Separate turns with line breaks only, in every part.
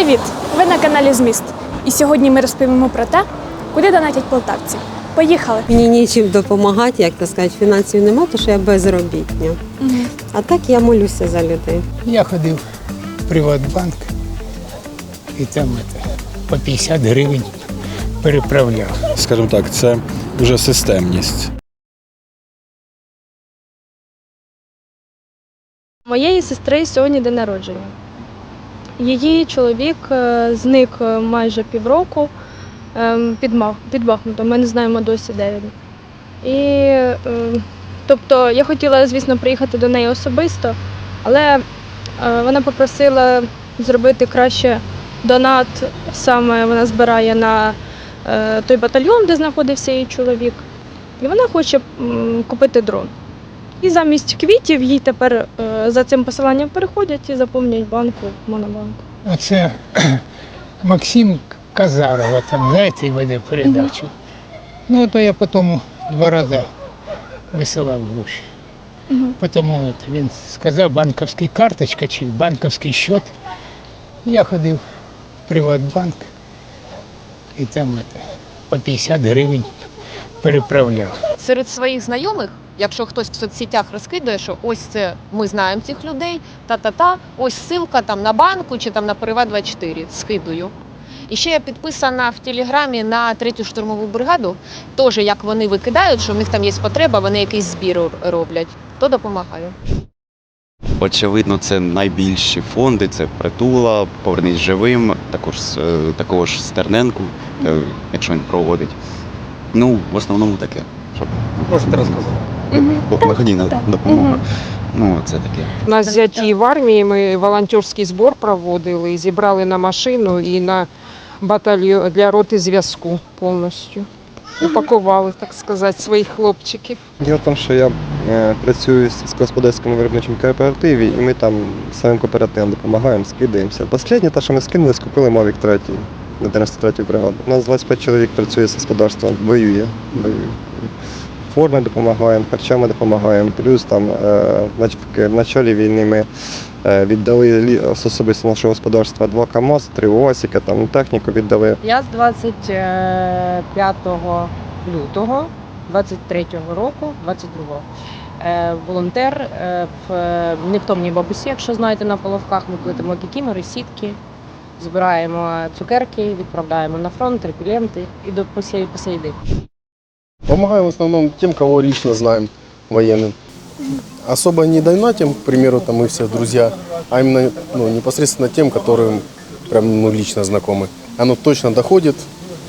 Привіт! Ви на каналі Зміст. І сьогодні ми розповімо про те, куди донатять полтавці. Поїхали!
Мені нічим допомагати, як то сказати, фінансів нема, тому що я безробітня. А так я молюся за людей.
Я ходив в Приватбанк і там это, по 50 гривень переправляв.
скажімо так, це вже системність.
Моєї сестри сьогодні день народження. Її чоловік е, зник е, майже півроку ем, під, Бахмутом. Ми не знаємо досі, де він. І е, тобто я хотіла, звісно, приїхати до неї особисто, але вона попросила зробити краще донат. Саме вона збирає на той батальйон, де знаходився її чоловік. І вона хоче купити дрон. І замість квітів їй тепер е, за цим посиланням переходять і заповнюють банку монобанку.
Оце Максим Казарова, там, знаєте, веде передачу. Ну, то я потім два рази висилав гроші. Потім от, він сказав, банківська карточка чи банківський счет. Я ходив в Приватбанк і там это, по 50 гривень переправляв.
серед своїх знайомих, якщо хтось в соцсетях розкидає, що ось це ми знаємо цих людей, та-та-та, ось ссылка там на банку чи там на Приват 24 скидую. І ще я підписана в Телеграмі на третю штурмову бригаду, теж як вони викидають, що в них там є потреба, вони якийсь збір роблять, то допомагаю.
Очевидно, це найбільші фонди. Це притула, повернись живим, також е, також Стерненку, е, якщо він проводить. Ну, в основному таке. Можете розказати. Благодійна допомога. Ну, це таке.
На взятті в армії ми волонтерський збор проводили, і зібрали на машину і на батальйон для роти зв'язку повністю. Упакували, так сказати, своїх хлопчиків.
Діло в тому, що я е, працюю в сільськогосподарському виробничому кооперативі, і ми там самим кооперативам допомагаємо, скидаємося. Останнє, те, що ми скинули, скупили Mavic 3 на 93 бригаду. У нас 25 чоловік працює з господарством, воює. воює. Форми допомагаємо, харчами допомагаємо. Плюс там е, в началі війни ми е, віддали особисто нашого господарства два КАМАЗ, три УАЗика, там техніку віддали.
Я з 25 лютого 23 року, 22-го, е, волонтер е, в е, невтомній бабусі, якщо знаєте, на половках ми плетемо кікімори, сітки, збираємо цукерки, відправляємо на фронт, репелленти і до по сей, по сей день.
Помогаем в основном тем, кого лично знаем, военным. Особо не донатим, к примеру, там мы все друзья, а именно ну, непосредственно тем, которым прям ну, лично знакомы. Оно точно доходит,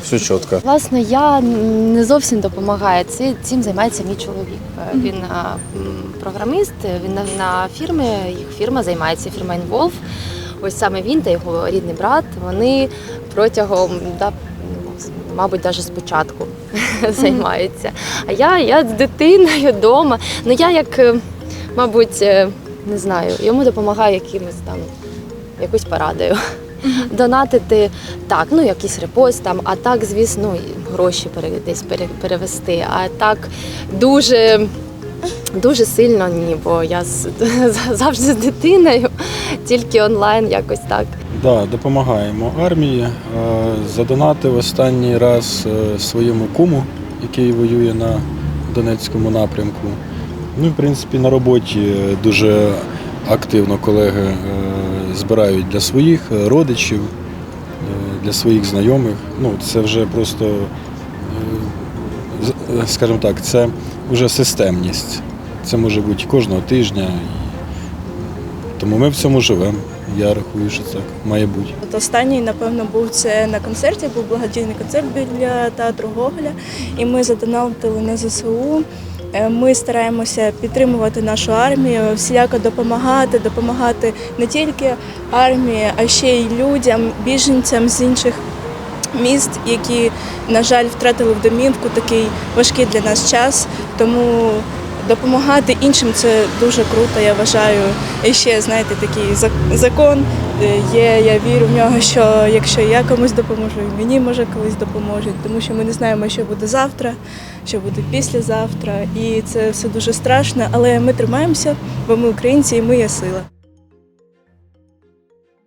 все четко.
Власне, я не зовсім допомагаю. Це цим займається мій чоловік. Е, Він а, м, програміст, він на, на фірмі, їх фірма займається фірма Involve. Ось саме він та його рідний брат. Вони протягом да, ну, мабуть, навіть спочатку займаються. А я, я з дитиною вдома. Ну я як, е, мабуть, е, не знаю, йому допомагаю якимось там якоюсь порадою. Донатити так, ну якийсь репост там, а так, звісно, гроші десь перевести. А так дуже. Дуже сильно ні, бо я завжди з дитиною, тільки онлайн якось так.
Да, допомагаємо армії. Е, Задонатив останній раз е, своєму куму, який воює на Донецькому напрямку. Ну, в принципі, на роботі дуже активно колеги е, збирають для своїх родичів, для своїх знайомих. Ну, це вже просто, скажімо так, це вже системність. Це може бути кожного тижня. Тому ми в цьому живемо. Я рахую, що так має бути.
От останній, напевно, був це на концерті, був благодійний концерт біля театру Гоголя, і ми задонатили на ЗСУ. Е, Ми стараємося підтримувати нашу армію, всіляко допомагати, допомагати не тільки армії, а ще й людям, біженцям з інших міст, які, на жаль, втратили в домівку такий важкий для нас час. Тому допомагати іншим це дуже круто, я вважаю. І ще, знаєте, такий закон е, є, я вірю в нього, що якщо я комусь допоможу, і мені може колись допоможуть, тому що ми не знаємо, що буде завтра, що буде післязавтра. І це все дуже страшно, але ми тримаємося, бо ми українці і ми є сила.